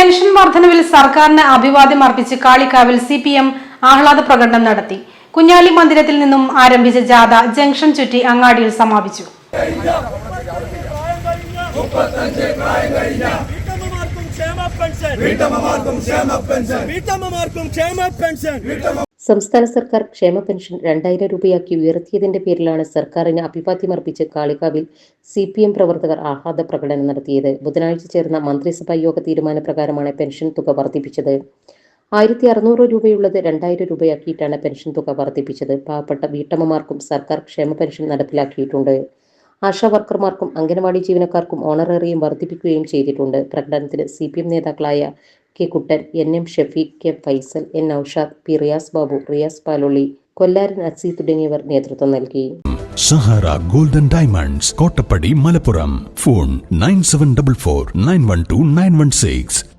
Pension വർധനവിൽ സർക്കാരിന് അഭിവാദ്യം അർപ്പിച്ച് കാളിക്കാവിൽ സി പി എം ആഹ്ലാദ പ്രകടനം നടത്തി. കുഞ്ഞാലി മന്ദിരത്തിൽ നിന്നും ആരംഭിച്ച ജാഥ ജംഗ്ഷൻ ചുറ്റി അങ്ങാടിയിൽ സമാപിച്ചു. സംസ്ഥാന സർക്കാർ ക്ഷേമ പെൻഷൻ രണ്ടായിരം രൂപയാക്കി ഉയർത്തിയതിന്റെ പേരിലാണ് സർക്കാരിന് അഭിവാദ്യമർപ്പിച്ച് കാളികാവിൽ സി പി എം പ്രവർത്തകർ ആഹ്ലാദ പ്രകടനം നടത്തിയത്. ബുധനാഴ്ച ചേർന്ന മന്ത്രിസഭാ യോഗ തീരുമാനപ്രകാരമാണ് പെൻഷൻ തുക വർദ്ധിപ്പിച്ചത്. ആയിരത്തി അറുന്നൂറ് രൂപയുള്ളത് രണ്ടായിരം രൂപയാക്കിയിട്ടാണ് പെൻഷൻ തുക വർദ്ധിപ്പിച്ചത്. പാവപ്പെട്ട വീട്ടമ്മമാർക്കും സർക്കാർ ക്ഷേമ പെൻഷൻ നടപ്പിലാക്കിയിട്ടുണ്ട്. ആശാ വർക്കർമാർക്കും അംഗനവാടി ജീവനക്കാർക്കും ഓണറേറിയം വർദ്ധിപ്പിക്കുകയും ചെയ്തിട്ടുണ്ട്. പ്രകടനത്തിന് സി പി എം നേതാക്കളായ K Kuttan N M Shafeeq K Faisal N Aushad P Riyas Babu Riyas Palulli Kollaran Asi തുടങ്ങിയവർ നേതൃത്വം നൽകി. Sahara golden diamonds Kottappadi Malappuram. Phone nine seven double four nine one two nine one six.